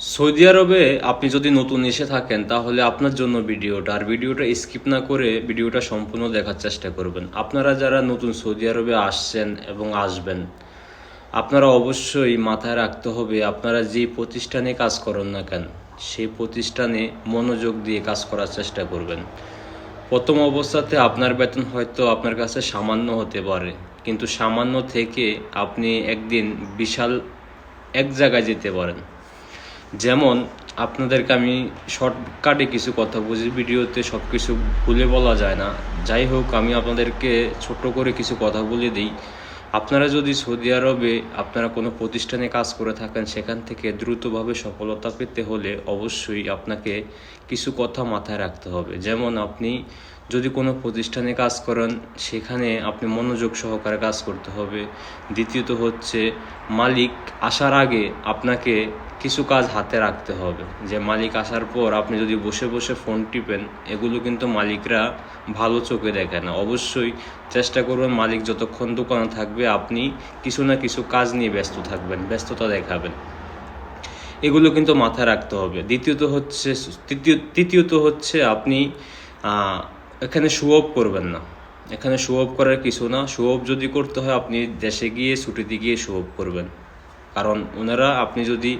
Saudi আরবে আপনি যদি নতুন এসে থাকেন, তাহলে আপনার জন্য ভিডিওটা, আর ভিডিওটা স্কিপ না করে ভিডিওটা সম্পূর্ণ দেখার চেষ্টা করবেন। আপনারা যারা নতুন সৌদি আরবে আসছেন এবং আসবেন, আপনারা অবশ্যই মাথায় রাখতে হবে, আপনারা যে প্রতিষ্ঠানে কাজ করেন না কেন, সেই প্রতিষ্ঠানে মনোযোগ দিয়ে কাজ করার চেষ্টা করবেন। প্রথম অবস্থাতে আপনার বেতন হয়তো আপনার কাছে সামান্য হতে পারে, কিন্তু সামান্য থেকে আপনি একদিন বিশাল এক জায়গায় যেতে পারেন। যেমন আপনাদেরকে আমি শর্টকাটে কিছু কথা বুঝি ভিডিওতে সব কিছু ভুলে বলা যায় না। যাই হোক, আমি আপনাদেরকে ছোট করে কিছু কথা বলে দিই। আপনারা যদি সৌদি আরবে আপনারা কোনো প্রতিষ্ঠানে কাজ করে থাকেন, সেখান থেকে দ্রুতভাবে সফলতা পেতে হলে অবশ্যই আপনাকে কিছু কথা মাথায় রাখতে হবে। যেমন আপনি যদি কোনো প্রতিষ্ঠানে কাজ করেন, সেখানে আপনি মনোযোগ সহকারে কাজ করতে হবে। দ্বিতীয়ত হচ্ছে মালিক আসার আগে আপনাকে কিছু কাজ হাতে রাখতে হবে। যে মালিক আসার পর আপনি যদি বসে বসে ফোন টিপেন, এগুলো কিন্তু মালিকরা ভালো চোখে দেখে না। অবশ্যই চেষ্টা করবেন মালিক যতক্ষণ দোকানে থাকবে, আপনি কিছু না কিছু কাজ নিয়ে ব্যস্ত থাকবেন, ব্যস্ততা দেখাবেন। এগুলো কিন্তু মাথায় রাখতে হবে। দ্বিতীয়ত হচ্ছে, তৃতীয়, তৃতীয়ত হচ্ছে আপনি এখানে শো অফ করবেন না। এখানে শো অফ করার কিছু না। শো অফ যদি করতে হয়, আপনি দেশে গিয়ে, ছুটিতে গিয়ে শো অফ করবেন। কারণ ওনারা আপনি যদি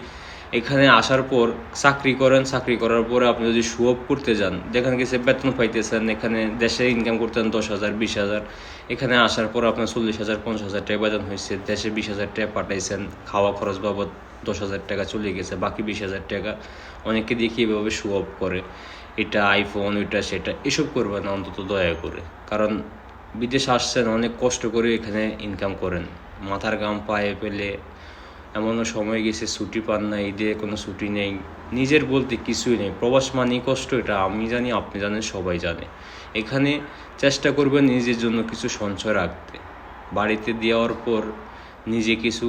এখানে আসার পর চাকরি করেন, চাকরি করার পরে আপনি যদি শো করতে যান, যেখানে গেছে বেতন পাইতেছেন, এখানে দেশে ইনকাম করতেন দশ হাজার, বিশ হাজার, এখানে আসার পর আপনার চল্লিশ হাজার, পঞ্চাশ হাজার টাকা বেতন হয়েছে, দেশে বিশ হাজার টাকা পাঠাইছেন, খাওয়া খরচ বাবদ দশ হাজার টাকা চলে গেছে, বাকি বিশ হাজার টাকা অনেকে দেখি এভাবে শো করে। এটা আইফোন ওইটা সেটা, এসব করবেন না অন্তত দয়া করে। কারণ বিদেশে আসছেন, অনেক কষ্ট করে এখানে ইনকাম করেন। মাথার গাম পায়ে পেলে এমনও সময় গেছে, ছুটি পান না ঈদে কোনো ছুটি নেই। নিজের বলতে কিছুই নেই। প্রবাস মানেই কষ্ট, এটা আমি জানি, আপনি জানেন, সবাই জানে। এখানে চেষ্টা করবেন নিজের জন্য কিছু সঞ্চয় রাখতে। বাড়িতে দেওয়ার পর, নিজে কিছু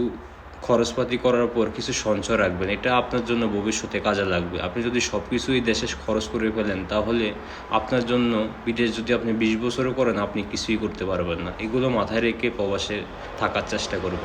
খরচপাতি করার পর কিছু সঞ্চয় রাখবেন। এটা আপনার জন্য ভবিষ্যতে কাজে লাগবে। আপনি যদি সব কিছুই দেশে খরচ করে ফেলেন, তাহলে আপনার জন্য বিদেশ যদি আপনি বিশ বছরও করেন, আপনি কিছুই করতে পারবেন না। এগুলো মাথায় রেখে প্রবাসে থাকার চেষ্টা করবেন।